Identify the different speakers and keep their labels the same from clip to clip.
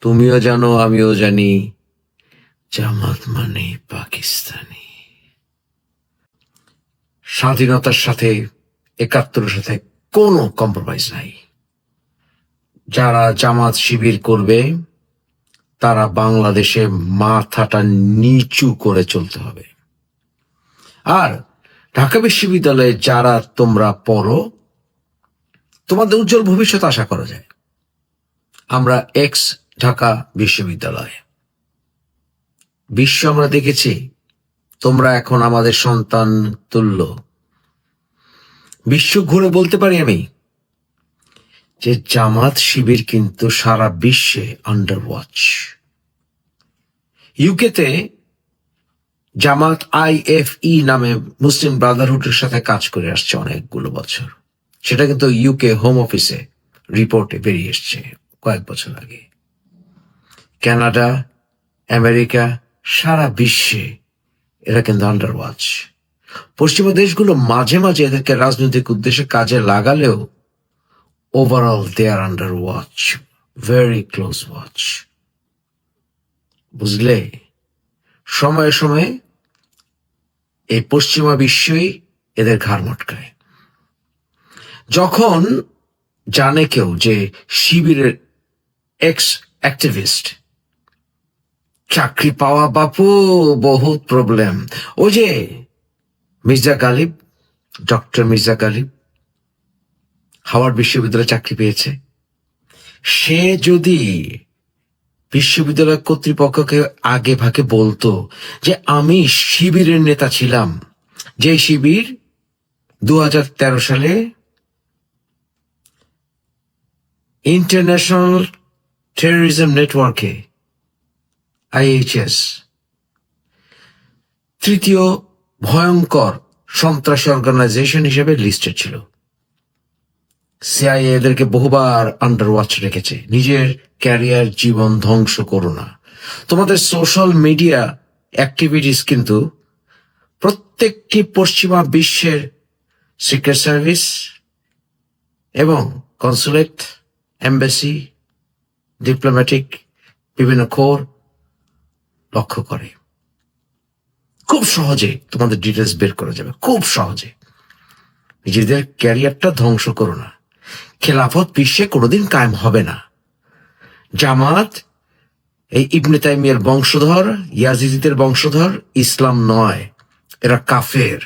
Speaker 1: তুমিও জানো, আমিও জানি। জামাত মানে পাকিস্তানি। স্বাধীনতার সাথে একাত্তরের সাথে কোনো কম্প্রোমাইজ নাই। যারা জামাত শিবির করবে, তারা বাংলাদেশে মাথাটা নিচু করে চলতে হবে। আর ঢাকা বিশ্ববিদ্যালয়ে যারা তোমরা পড়ো, তোমাদের উজ্জ্বল ভবিষ্যৎ আশা করা যায়। আমরা এক্স ঢাকা বিশ্ববিদ্যালয়। বিশ্ব আমরা দেখেছি, তোমরা এখন আমাদের সন্তান তুল্য। বিশ্ব ঘুরে বলতে পারি আমি যে জামাত শিবির কিন্তু সারা বিশ্বে আন্ডার ওয়াচ ইউকেতে জামাত আইএফই নামে মুসলিম ব্রাদারহুডের সাথে কাজ করে আসছে অনেকগুলো বছর। সেটা কিন্তু ইউকে হোম অফিসে রিপোর্টে বেরিয়ে এসছে কয়েক বছর আগে। কানাডা, আমেরিকা, সারা বিশ্বে এরা কিন্তু আন্ডার ওয়াচ পশ্চিমা দেশগুলো মাঝে মাঝে এদেরকে রাজনৈতিক উদ্দেশ্যে কাজে লাগালেও overall they are under watch very close watch বুঝলে? সময়ে সময়ে এই পশ্চিমা বিশ্বই এদের ঘাড় মটকায়। যখন জানে কেউ যে শিবিরের এক্স অ্যাক্টিভিস্ট চাকরি পাওয়া বাপু, বহুত প্রবলেম ও যে, মির্জা গালিব ডক্টর মির্জা গালিব, হাওয়ার্ড বিশ্ববিদ্যালয়ে চাকরি পেয়েছে। সে যদি বিশ্ববিদ্যালয় কর্তৃপক্ষকে আগে ভাগে বলতো যে, আমি শিবিরের নেতা ছিলাম যে শিবির দু হাজার তেরো সালে ইন্টারন্যাশনাল টেরোরিজম নেটওয়ার্কে আইএইচএস। তৃতীয় ভয়ঙ্কর সন্ত্রাসী অর্গানাইজেশন হিসেবে লিস্টেড ছিল। সিআইএ এদেরকে বহুবার আন্ডার ওয়াচ রেখেছে। নিজের ক্যারিয়ার জীবন ধ্বংস করো না। তোমাদের সোশ্যাল মিডিয়া অ্যাক্টিভিটিস কিন্তু প্রত্যেকটি পশ্চিমা বিশ্বের সিক্রেট সার্ভিস এবং কনসুলেট এম্বাসি ডিপ্লোম্যাটিক বিভিন্ন কোর লক্ষ্য করে। খুব সহজে তোমাদের ডিটেলস বের করা যাবে, খুব সহজে। নিজেদের ক্যারিয়ারটা ধ্বংস করো না। খেলাফত বিশ্বে কোনোদিন কায়েম হবে না। জামাত, এই ইবনে তাইমিয়ার বংশধর ইয়াজিদিদের বংশধর ইসলাম নয়, এরা কাফের।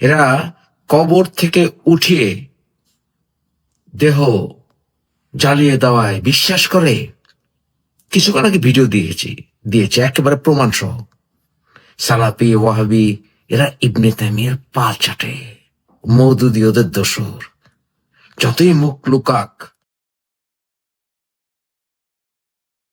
Speaker 1: এরা কবর থেকে উঠিয়ে দেহ জ্বালিয়ে দেওয়ায় বিশ্বাস করে। কিছুক্ষণ আগে ভিডিও দিয়েছি, দিয়েছে একেবারে প্রমাণ সহ সালাপি ওয়াহাবি, এরা ইবনে তামিয়ার পা চাটে। মৌদুদি ওদের দোসর যতই মুখ লুকাক